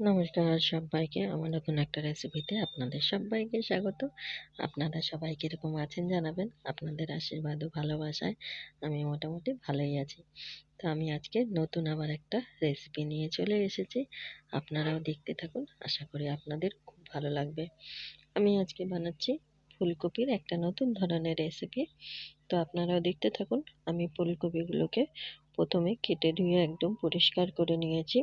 নমস্কার সবাইকে। আমার নতুন একটা রেসিপিতে আপনাদের সবাইকে স্বাগত। আপনারা সবাই কীরকম আছেন জানাবেন? আপনাদের আশীর্বাদ ও ভালোবাসায় আমি মোটামুটি ভালোই আছি। তো আমি আজকে নতুন আবার একটা রেসিপি নিয়ে চলে এসেছি। আপনারাও দেখতে থাকুন। আশা করি আপনাদের খুব ভালো লাগবে। আমি আজকে বানাচ্ছি ফুলকপির একটা নতুন ধরনের রেসিপি তো আপনারাও দেখতে থাকুন। আমি ফুলকপিগুলোকে প্রথমে কেটে ধুয়ে একদম পরিষ্কার করে নিয়েছি।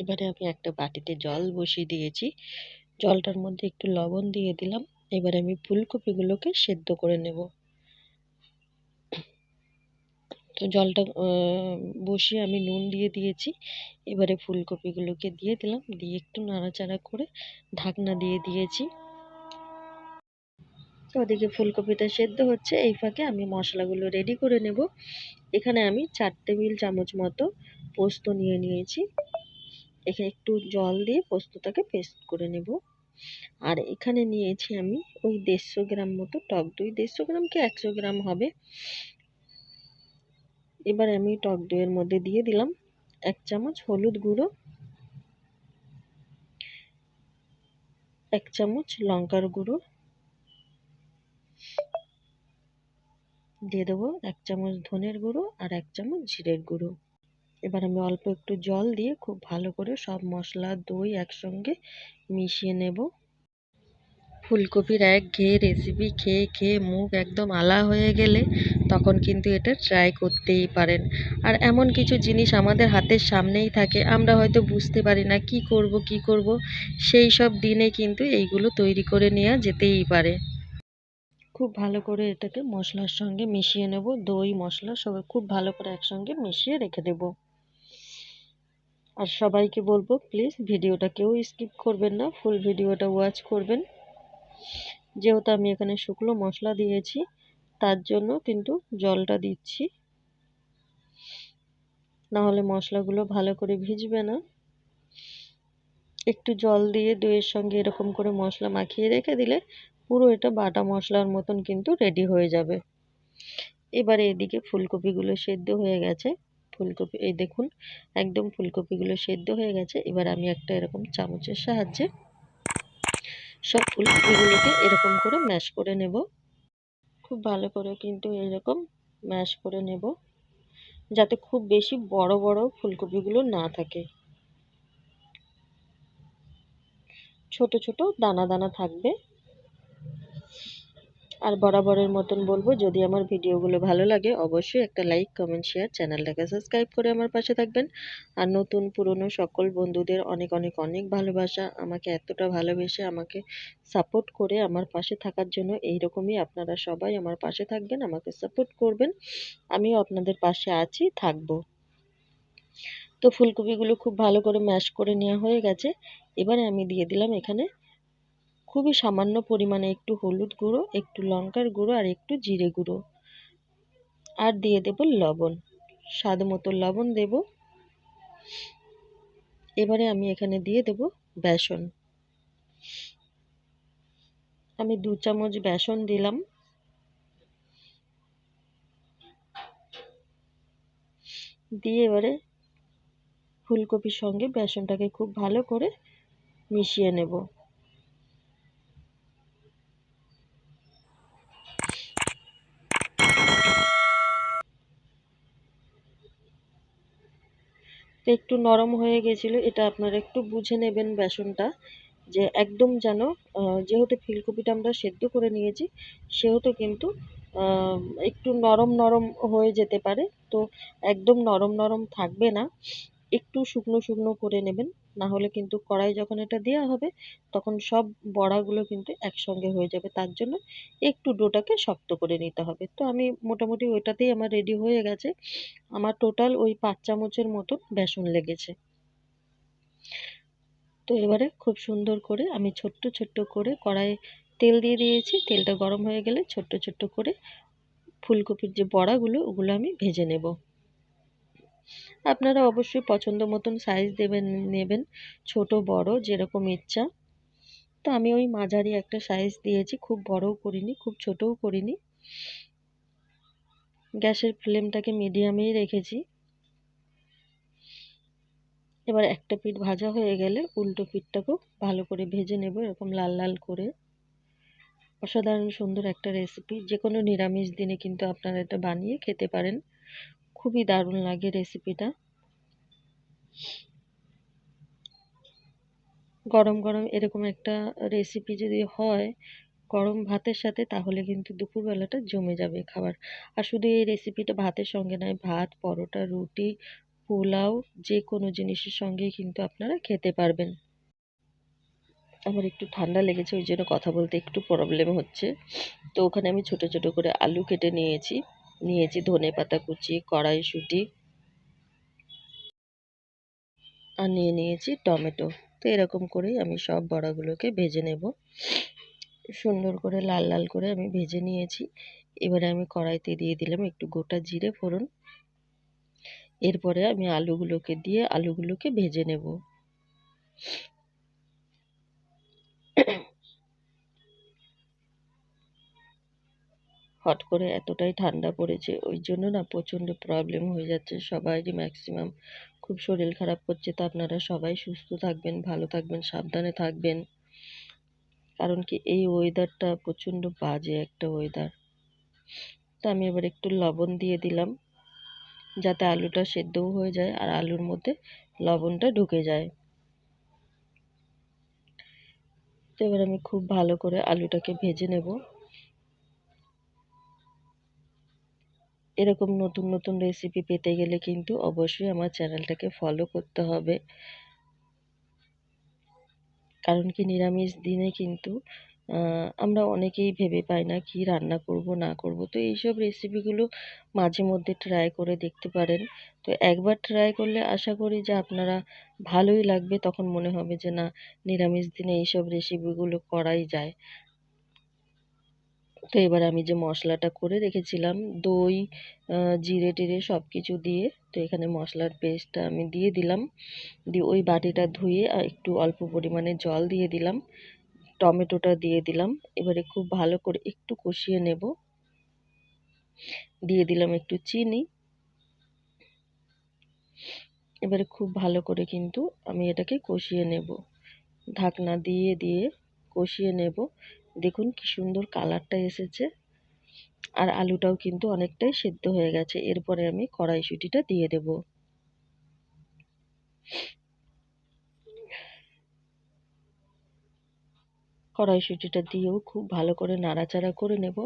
এবারে আমি একটা বাটিতে জল বসিয়ে দিয়েছি। জলটার মধ্যে একটু লবণ দিয়ে দিলাম। এবারে আমি ফুলকপিগুলোকে সেদ্ধ করে নেব। তো জলটা বসিয়ে আমি নুন দিয়ে দিয়েছি। এবারে ফুলকপিগুলোকে দিয়ে দিলাম। দিয়ে একটু নাড়াচাড়া করে ঢাকনা দিয়ে দিয়েছি। ওদিকে ফুলকপিটা সেদ্ধ হচ্ছে। এই ফাঁকে আমি মশলাগুলো রেডি করে নেব। এখানে আমি চার টেবিল চামচ মতো পোস্ত নিয়ে নিয়েছি। এখানে একটু জল দিয়ে পোস্তটাকে পেস্ট করে নেব। আর এখানে নিয়েছি আমি ওই দেড়শো গ্রাম মতো টক দই। দেড়শো গ্রাম কি একশো গ্রাম হবে? এবার আমি টক দইয়ের মধ্যে দিয়ে দিলাম এক চামচ হলুদ গুঁড়ো, এক চামচ লঙ্কার গুঁড়ো, দিয়ে দেবো এক চামচ ধনের গুঁড়ো আর এক চামচ জিরের গুঁড়ো। এবার আমি অল্প একটু জল দিয়ে খুব ভালো করে সব মশলা, দই একসঙ্গে মিশিয়ে নেব। ফুলকপির এক ঘেয়ে রেসিপি খেয়ে খেয়ে মুখ একদম আলা হয়ে গেলে তখন কিন্তু এটা ট্রাই করতেই পারেন। আর এমন কিছু জিনিস আমাদের হাতের সামনেই থাকে, আমরা হয়তো বুঝতে পারি না কি করব কি করব, সেই সব দিনে কিন্তু এইগুলো তৈরি করে নেওয়া যেতেই পারে। খুব ভালো করে এটাকে মশলার সঙ্গে মিশিয়ে নেব, দই, মশলা সব খুব ভালো করে একসঙ্গে মিশিয়ে রেখে দেবো। আর সবাইকে বলব প্লিজ ভিডিওটা কেউ স্কিপ করবেন না ফুল ভিডিওটা ওয়াচ করবেন। যেহেতু আমি এখানে শুকনো মশলা দিয়েছি, তার জন্য কিন্তু জলটা দিচ্ছি। নাহলে মশলাগুলো ভালো করে ভিজবে না। একটু জল দিয়ে দইয়ের সঙ্গে এরকম করে মশলা মাখিয়ে রেখে দিলে পুরো এটা বাটা মশলার মতন কিন্তু রেডি হয়ে যাবে। এবারে এদিকে ফুলকপিগুলো সেদ্ধ হয়ে গেছে। ফুলকপি, এই দেখুন, একদম ফুলকপিগুলো সেদ্ধ হয়ে গেছে। এবার আমি একটা এরকম চামচের সাহায্যে সব ফুলকপিগুলোকে এরকম করে ম্যাশ করে নেব। খুব ভালো করে কিন্তু এরকম ম্যাশ করে নেব, যাতে খুব বেশি বড় বড় ফুলকপিগুলো না থাকে। ছোট ছোট, দানা দানা থাকবে। আর বরাবরের মতন বলব, যদি আমার ভিডিওগুলো ভালো লাগে, অবশ্যই একটা লাইক কমেন্ট শেয়ার চ্যানেলটাকে সাবস্ক্রাইব করে আমার পাশে থাকবেন। আর নতুন পুরনো সকল বন্ধুদের অনেক অনেক অনেক ভালোবাসা, আমাকে এতটা ভালোবেসে আমাকে সাপোর্ট করে আমার পাশে থাকার জন্য এইরকমই আপনারা সবাই আমার পাশে থাকবেন, আমাকে সাপোর্ট করবেন। আমিও আপনাদের পাশে আছি, থাকব। তো ফুলকপিগুলো খুব ভালো করে ম্যাশ করে নেওয়া হয়ে গেছে। এবারে আমি দিয়ে দিলাম এখানে খুবই সামান্য পরিমাণে একটু হলুদ গুঁড়ো, একটু লঙ্কার গুঁড়ো আর একটু জিরে গুঁড়ো। আর দিয়ে দেব লবণ। স্বাদ মতো লবণ দেব। এবারে আমি এখানে দিয়ে দেব বেসন। আমি দু চামচ বেসন দিলাম। দিয়ে এবারে ফুলকপির সঙ্গে বেসনটাকে খুব ভালো করে মিশিয়ে নেব। তো একটু নরম হয়ে গেছিল, এটা আপনারা একটু বুঝে নেবেন বেসনটা, যে একদম যেন যেহেতু ফুলকপিটা আমরা সেদ্ধ করে নিয়েছি, সেহেতু কিন্তু একটু নরম নরম হয়ে যেতে পারে, তো একদম নরম নরম থাকবে না, একটু শুকনো শুকনো করে নেবেন। না হলে কিন্তু কড়াই যখন এটা দেওয়া হবে, তখন সব বড়াগুলো কিন্তু একসঙ্গে হয়ে যাবে। তার জন্য একটু ডোটাকে শক্ত করে নিতে হবে। তো আমি মোটামুটি ওইটাতেই আমার রেডি হয়ে গেছে। আমার টোটাল ওই পাঁচ চামচের মতো বেসন লেগেছে। তো এবারে খুব সুন্দর করে আমি ছোট্ট ছোট্ট করে কড়াইয়ে তেল দিয়ে দিয়েছি। তেলটা গরম হয়ে গেলে ছোট্ট ছোট্ট করে ফুলকপির যে বড়াগুলো, ওগুলো আমি ভেজে নেব। আপনারা অবশ্যই পছন্দ মতন সাইজ দেবেন, নেবেন, ছোট, বড়, যেরকম ইচ্ছা। তো আমি ওই মাঝারি একটা সাইজ দিয়েছি, খুব বড়ও করিনি, খুব ছোটও করিনি। গ্যাসের ফ্লেমটাকে মিডিয়ামেই রেখেছি। এবার একটা পিঠ ভাজা হয়ে গেলে উল্টো পিঠটাকেও ভালো করে ভেজে নেব, এরকম লাল লাল করে। অসাধারণ সুন্দর একটা রেসিপি যে কোনো নিরামিষ দিনে কিন্তু আপনারা এটা বানিয়ে খেতে পারেন। খুবই দারুণ লাগে রেসিপিটা গরম গরম এরকম একটা রেসিপি যদি হয় গরম ভাতের সাথে তাহলে কিন্তু দুপুরবেলাটা জমে যাবে খাবার। আর শুধু এই রেসিপিটা ভাতের সঙ্গে নয়, ভাত, পরোটা, রুটি, পোলাও যে কোনো জিনিসের সঙ্গেই কিন্তু আপনারা খেতে পারবেন। আমার একটু ঠান্ডা লেগেছে, ওই জন্য কথা বলতে একটু প্রবলেম হচ্ছে। তো ওখানে আমি ছোট ছোট করে আলু কেটে নিয়েছি। নিয়েছি ধনে পাতা কুচি কড়াইশুঁটি আর নিয়ে নিয়েছি টমেটো। তো এরকম করেই আমি সব বড়াগুলোকে ভেজে নেব। সুন্দর করে লাল লাল করে আমি ভেজে নিয়েছি। এবারে আমি কড়াইতে দিয়ে দিলাম একটু গোটা জিরে ফোড়ন। এরপরে আমি আলুগুলোকে দিয়ে আলুগুলোকে ভেজে নেব। হট করে এতটাই ঠান্ডা পড়েছে, ওই জন্য না প্রচণ্ড প্রবলেম হয়ে যাচ্ছে। সবারই ম্যাক্সিমাম খুব শরীর খারাপ করছে তো আপনারা সবাই সুস্থ থাকবেন, ভালো থাকবেন, সাবধানে থাকবেন। কারণ কি এই ওয়েদারটা প্রচণ্ড বাজে একটা ওয়েদার তো আমি এবার একটু লবণ দিয়ে দিলাম, যাতে আলুটা সেদ্ধও হয়ে যায় আর আলুর মধ্যে লবণটা ঢুকে যায়। তো এবার আমি খুব ভালো করে আলুটাকে ভেজে নেব। এরকম নতুন নতুন রেসিপি পেতে গেলে কিন্তু অবশ্যই আমার চ্যানেলটাকে ফলো করতে হবে। কারণ কি নিরামিষ দিনে কিন্তু আমরা অনেকেই ভেবে পাই না কি রান্না করব, না করব। তো এইসব রেসিপিগুলো মাঝে মধ্যে ট্রাই করে দেখতে পারেন। তো একবার ট্রাই করলে আশা করি যে আপনারা ভালোই লাগবে। তখন মনে হবে যে না, নিরামিষ দিনে এইসব রেসিপিগুলো করাই যায়। তো এবার আমি যে মশলাটা করে রেখেছিলাম, দই জিরে টিরে সব কিছু দিয়ে, তো এখানে মশলার পেস্টটা আমি দিয়ে দিলাম। দিয়ে ওই বাটিটা ধুয়ে একটু অল্প পরিমাণে জল দিয়ে দিলাম, টমেটোটা দিয়ে দিলাম। এবারে খুব ভালো করে একটু কষিয়ে নেব। দিয়ে দিলাম একটু চিনি। এবারে খুব ভালো করে কিন্তু আমি এটাকে কষিয়ে নেব। ঢাকনা দিয়ে দিয়ে কষিয়ে নেব। দেখুন কি সুন্দর কালারটা এসেছে। আর আলুটাও কিন্তু অনেকটাই সেদ্ধ হয়ে গেছে। এরপরে আমি কড়াইশুঁটিটা দিয়ে দেব। কড়াইশুঁটিটা দিয়েও খুব ভালো করে নাড়াচাড়া করে নেব।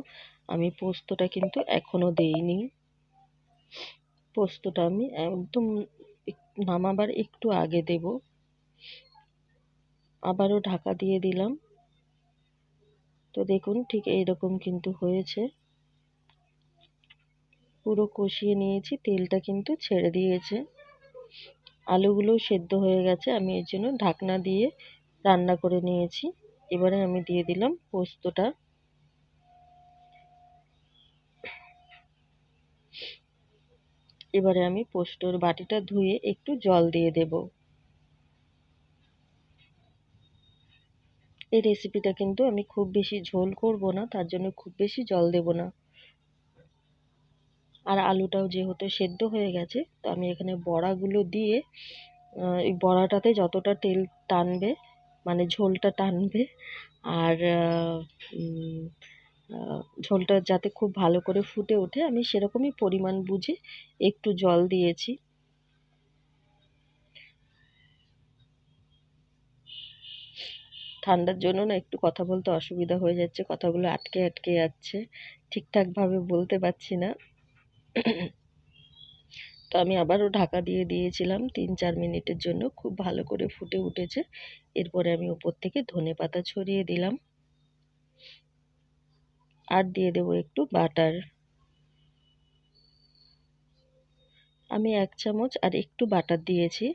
আমি পোস্তটা কিন্তু এখনও দেইনি। পোস্তটা আমি একদম নামাবার একটু আগে দেব। আবারও ঢাকা দিয়ে দিলাম। তো দেখুন ঠিক এইরকম কিন্তু হয়েছে। পুরো কষিয়ে নিয়েছি, তেলটা কিন্তু ছেড়ে দিয়েছে। আলুগুলোও সেদ্ধ হয়ে গেছে, আমি এর জন্য ঢাকনা দিয়ে রান্না করে নিয়েছি। এবারে আমি দিয়ে দিলাম পোস্তটা। এবারে আমি পোস্তর বাটিটা ধুয়ে একটু জল দিয়ে দেব। এই রেসিপিটা কিন্তু আমি খুব বেশি ঝোল করব না, তার জন্য খুব বেশি জল দেব না। আর আলুটাও যেহেতু সেদ্ধ হয়ে গেছে, তো আমি এখানে বড়াগুলো দিয়ে এই বড়াটাতে যতটা তেল টানবে মানে ঝোলটা টানবে, আর ঝোলটা যাতে খুব ভালো করে ফুটে ওঠে, আমি সেরকমই পরিমাণ বুঝে একটু জল দিয়েছি। ঠান্ডার জন্য না একটু কথা বলতে অসুবিধা হয়ে যাচ্ছে, কথাগুলো আটকে আটকে যাচ্ছে, ঠিকঠাকভাবে বলতে পারছি না। তো আমি আবারও ঢাকা দিয়ে দিয়েছিলাম, তিন চার মিনিটের জন্য, খুব ভালো করে ফুটে উঠেছে। এরপরে আমি উপর থেকে ধনে পাতা ছড়িয়ে দিলাম। আর দিয়ে দেবো একটু বাটার। আমি এক চামচ আর একটু বাটার দিয়েছি।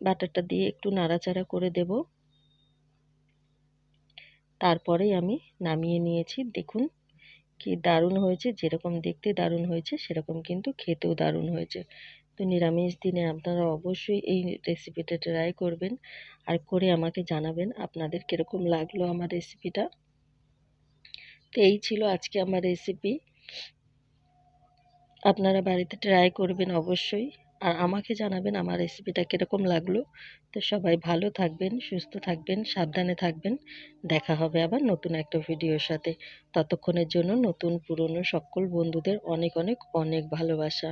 বাটারটা দিয়ে একটু নাড়াচাড়া করে দেব। তারপরেই আমি নামিয়ে নিয়েছি। দেখুন কি দারুণ হয়েছে, যেরকম দেখতে দারুণ হয়েছে, সেরকম কিন্তু খেতেও দারুণ হয়েছে। তো নিরামিষ দিনে আপনারা অবশ্যই এই রেসিপিটা ট্রাই করবেন আর করে আমাকে জানাবেন আপনাদের কীরকম লাগল আমার রেসিপিটা তো এই ছিল আজকে আমার রেসিপি আপনারা বাড়িতে ট্রাই করবেন অবশ্যই। আর আমাকে জানাবেন আমার রেসিপিটা কীরকম লাগল। তো সবাই ভালো থাকবেন, সুস্থ থাকবেন, সাবধানে থাকবেন। দেখা হবে আবার নতুন একটা ভিডিওর সাথে। ততক্ষণের জন্য নতুন, পুরনো সকল বন্ধুদের অনেক অনেক অনেক ভালোবাসা।